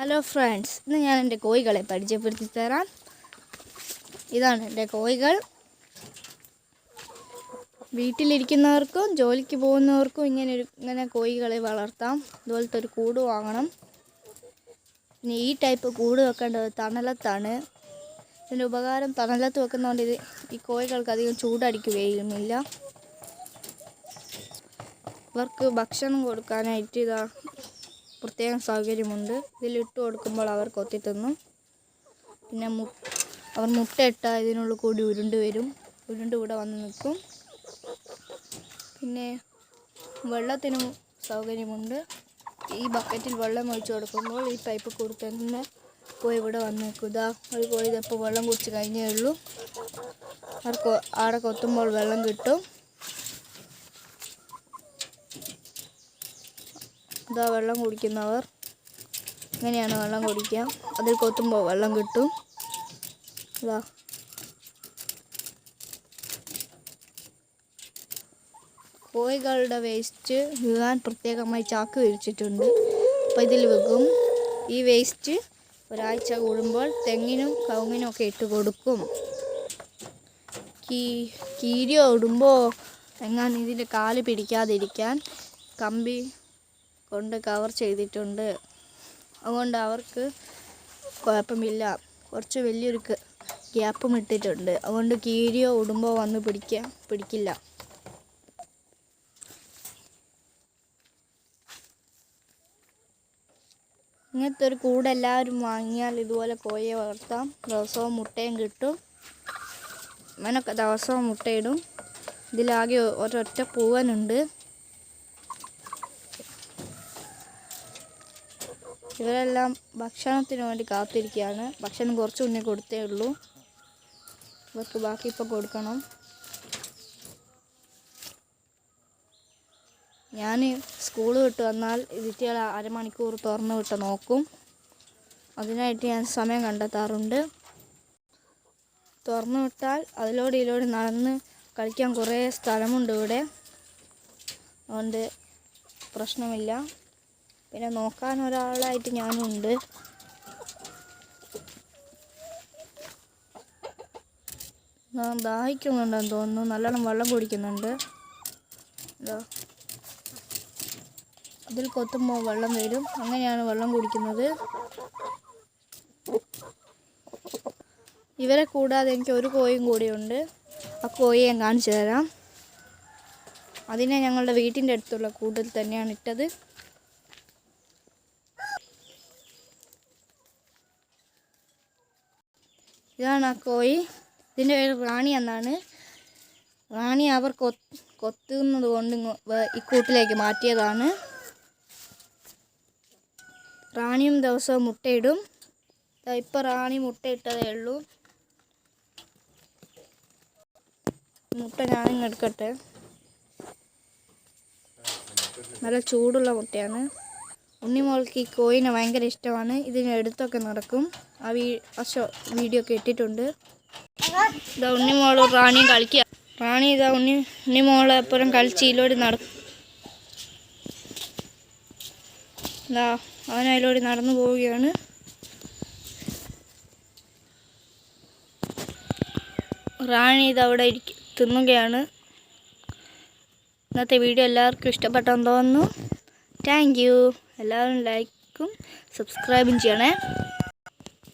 Hello friends ഇന്ന് ഞാൻ എന്റെ കോഴികളെ പരിചയപ്പെടുത്തി തരാം. ഇതാണ് എന്റെ കോഴികൾ. വീട്ടിലിരിക്കുന്നവർക്കും ജോലിക്ക് പോകുന്നവർക്കും ഇങ്ങനെ ഒരു ഇങ്ങനെ കോഴികളെ വളർത്താം. ഇതുപോലത്തെ ഒരു കൂട് വാങ്ങണം. പിന്നെ ഈ ടൈപ്പ് കൂട് വെക്കേണ്ടത് തണലത്താണ്. ഇതിന്റെ ഉപകാരം തണലത്ത് വെക്കുന്നതുകൊണ്ട് ഇത് ഈ കോഴികൾക്ക് അധികം ചൂടടിക്കുകയുമില്ല ഇവർക്ക് ഭക്ഷണം കൊടുക്കാനായിട്ട് ഇതാ പ്രത്യേകം സൗകര്യമുണ്ട്. ഇതിലിട്ട് കൊടുക്കുമ്പോൾ അവർ കൊത്തി തിന്നും. പിന്നെ മു അവർ മുട്ടയിട്ട ഇതിനുള്ളിൽ കൂടി ഉരുണ്ട് വരും. ഉരുണ്ട് ഇവിടെ വന്ന് നിൽക്കും. പിന്നെ വെള്ളത്തിനും സൗകര്യമുണ്ട്. ഈ ബക്കറ്റിൽ വെള്ളം ഒഴിച്ചു കൊടുക്കുമ്പോൾ ഈ പൈപ്പ് കൂടി തന്നെ പോയി ഇവിടെ വന്ന് നിൽക്കും. ഇതാ ഒരു കോഴി ഇതപ്പോൾ വെള്ളം കുടിച്ച് കഴിഞ്ഞേ ഉള്ളൂ. അവർക്ക് ആടെ കൊത്തുമ്പോൾ വെള്ളം കിട്ടും. ഇതാ വെള്ളം കുടിക്കുന്നവർ. ഇങ്ങനെയാണ് വെള്ളം കുടിക്കുക. അതിൽ കൊത്തുമ്പോൾ വെള്ളം കിട്ടും. ഇതാ. കോഴികളുടെ വേസ്റ്റ് വീഴാൻ പ്രത്യേകമായി ചാക്ക് വിരിച്ചിട്ടുണ്ട്. അപ്പോൾ ഇതിൽ വെക്കും. ഈ വേസ്റ്റ് ഒരാഴ്ച കൂടുമ്പോൾ തെങ്ങിനും കവുങ്ങിനും ഒക്കെ ഇട്ട് കൊടുക്കും. കീ കീരിയോ ഇടുമ്പോൾ എങ്ങാൻ ഇതിന്റെ കാൽ പിടിക്കാതിരിക്കാൻ കമ്പി കൊണ്ട് കവർ ചെയ്തിട്ടുണ്ട്. അതുകൊണ്ട് അവർക്ക് കുഴപ്പമില്ല. കുറച്ച് വലിയൊരു ഗ്യാപ്പും ഇട്ടിട്ടുണ്ട്. അതുകൊണ്ട് കീരിയോ ഉടുമ്പോ വന്ന് പിടിക്കാൻ പിടിക്കില്ല. ഇങ്ങനത്തെ ഒരു കൂട് എല്ലാവരും വാങ്ങിയാൽ ഇതുപോലെ കോഴിയെ വളർത്താം. ദിവസവും മുട്ടയും കിട്ടും. ഇവനൊക്കെ ദിവസവും മുട്ടയിടും. ഇതിലാകെ ഒരൊറ്റ പൂവനുണ്ട്. ഇവരെല്ലാം ഭക്ഷണത്തിന് വേണ്ടി കാത്തിരിക്കുകയാണ്. ഭക്ഷണം കുറച്ച് മുന്നേ കൊടുത്തേ ഉള്ളൂ. ഇവർക്ക് ബാക്കി ഇപ്പം കൊടുക്കണം. ഞാൻ സ്കൂൾ വിട്ട് വന്നാൽ ഇതിറ്റികളെ അരമണിക്കൂർ തുറന്നു വിട്ട് നോക്കും. അതിനായിട്ട് ഞാൻ സമയം കണ്ടെത്താറുണ്ട്. തുറന്നു വിട്ടാൽ അതിലൂടെ ഇതിലൂടെ നടന്ന് കളിക്കാൻ കുറേ സ്ഥലമുണ്ട് ഇവിടെ. അതുകൊണ്ട് പ്രശ്നമില്ല. പിന്നെ നോക്കാൻ ഒരാളായിട്ട് ഞാനുണ്ട്. ദാഹിക്കുന്നുണ്ടെന്ന് തോന്നുന്നു. നല്ലോണം വെള്ളം കുടിക്കുന്നുണ്ട്. അതിൽ കൊത്തുമ്പോൾ വെള്ളം വരും. അങ്ങനെയാണ് വെള്ളം കുടിക്കുന്നത്. ഇവരെ കൂടാതെ എനിക്ക് ഒരു കോഴിയും കൂടിയുണ്ട്. ആ കോഴിയെ ഞാൻ കാണിച്ചു തരാം. അതിനെ ഞങ്ങളുടെ വീട്ടിന്റെ അടുത്തുള്ള കൂട്ടിൽ തന്നെയാണ് ഇട്ടത്. ഇതാണ് ആ കോഴി. ഇതിന്റെ പേര് റാണി എന്നാണ്. റാണി അവർ കൊത്ത് കൊത്തുന്നത് കൊണ്ട് ഇങ്ങോ- വേ- ഈ കൂട്ടിലേക്ക് മാറ്റിയതാണ്. റാണിയും ദിവസവും മുട്ടയിടും. ദാ ഇപ്പം റാണി മുട്ടയിട്ടതേ ഉള്ളൂ. മുട്ട ഞാനിങ്ങ് എടുക്കട്ടെ. നല്ല ചൂടുള്ള മുട്ടയാണ്. ഉണ്ണിമോൾക്ക് ഈ കോയിനെ ഭയങ്കര ഇഷ്ടമാണ്. ഇതിന് എടുത്തൊക്കെ നടക്കും. ആ വീ വീഡിയോ ഒക്കെ ഇട്ടിട്ടുണ്ട്. ഇതാ മോൾ റാണിയും കളിക്കുക റാണി ഇതാ ഉണ്ണി ഉണ്ണിമോളെ അപ്പുറം കളിച്ച് ഇതിലൂടെ നടക്കും ഇതാ അവൻ നടന്നു പോവുകയാണ്. റാണി ഇത് അവിടെ ഇരിക്ക തിന്നുകയാണ്. ഇന്നത്തെ വീഡിയോ എല്ലാവർക്കും ഇഷ്ടപ്പെട്ടെന്ന് തോന്നുന്നു. Thank you. എല്ലാവരും ലൈക്കും സബ്സ്ക്രൈബും ചെയ്യണേ.